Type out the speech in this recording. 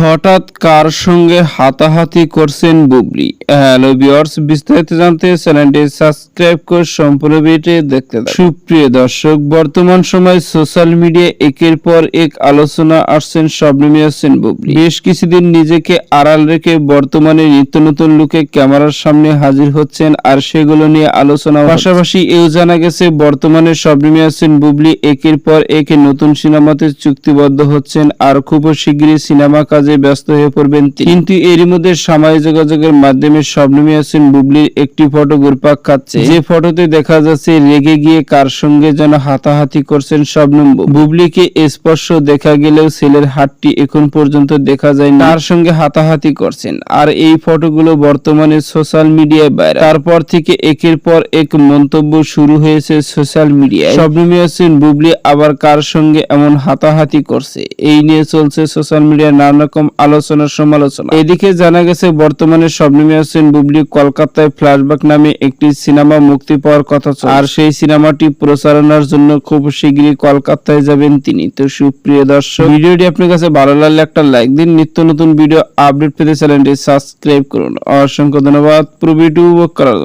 হঠাৎ কার সঙ্গে হাতাহাতি করছেন বুবলি? হ্যালো ভিউয়ার্স, বিস্তারিত জানতে চ্যানেলটি সাবস্ক্রাইব করে সম্পূর্ণ ভিডিওটি দেখতে থাকুন। সুপ্রিয় দর্শক, বর্তমান সময় সোশ্যাল মিডিয়া একের পর এক আলোচনা আসছেন শবনম ইয়াসিন বুবলি। বেশ কিছুদিন নিজেকে আড়াল রেখে বর্তমানে নিত্য নতুন লুকে ক্যামেরার সামনে হাজির হচ্ছেন আর সেগুলো নিয়ে আলোচনা পাশাপাশি এও জানা গেছে, বর্তমানে শবনম ইয়াসিন বুবলি একের পর এক নতুন সিনেমাতে চুক্তিবদ্ধ হচ্ছেন আর খুব শীঘ্রই সিনেমা কাজে ব্যস্ত হয়ে পড়বেন কিন্তু এরই মধ্যে সামাজিক যোগাযোগের মাধ্যমে শবনম ইয়াসিন বুবলির একটি ফটো ঘুরপাক খাচ্ছে। যে ফটোতে দেখা যাচ্ছে রেগে গিয়ে কার সঙ্গে যেন হাতাহাতি করছেন বুবলি। বুবলিকে স্পর্শ দেখা গেলেও ছেলের হাতটি এখন পর্যন্ত দেখা যায় না তার সঙ্গে হাতাহাতি করছেন। আর এই ফটোগুলো বর্তমানে সোশ্যাল মিডিয়ায় বাইরে তারপর থেকে একের পর এক মন্তব্য শুরু হয়েছে সোশ্যাল মিডিয়ায়। শবনম ইয়াসিন বুবলি, আবার কার সঙ্গে এমন হাতাহাতি করছে? এই নিয়ে চলছে সোশ্যাল মিডিয়ায় নানা রকম আলোচনা সমালোচনা। এদিকে জানা গেছে, বর্তমানে শবনম ইয়াসিন বুবলি কলকাতায় ফ্ল্যাশব্যাক নামে একটি সিনেমা মুক্তি পাওয়ার কথা। আর সেই সিনেমাটি প্রচারণার জন্য খুব শীঘ্রই কলকাতায় যাবেন তিনি। তো সুপ্রিয় দর্শক, ভিডিওটি আপনার কাছে ভালো লাগলে একটা লাইক দিন। নিত্য নতুন ভিডিও আপডেট পেতে চ্যানেলটি সাবস্ক্রাইব করুন। অসংখ্য ধন্যবাদ। পুরো ভিডিও উপভোগ করার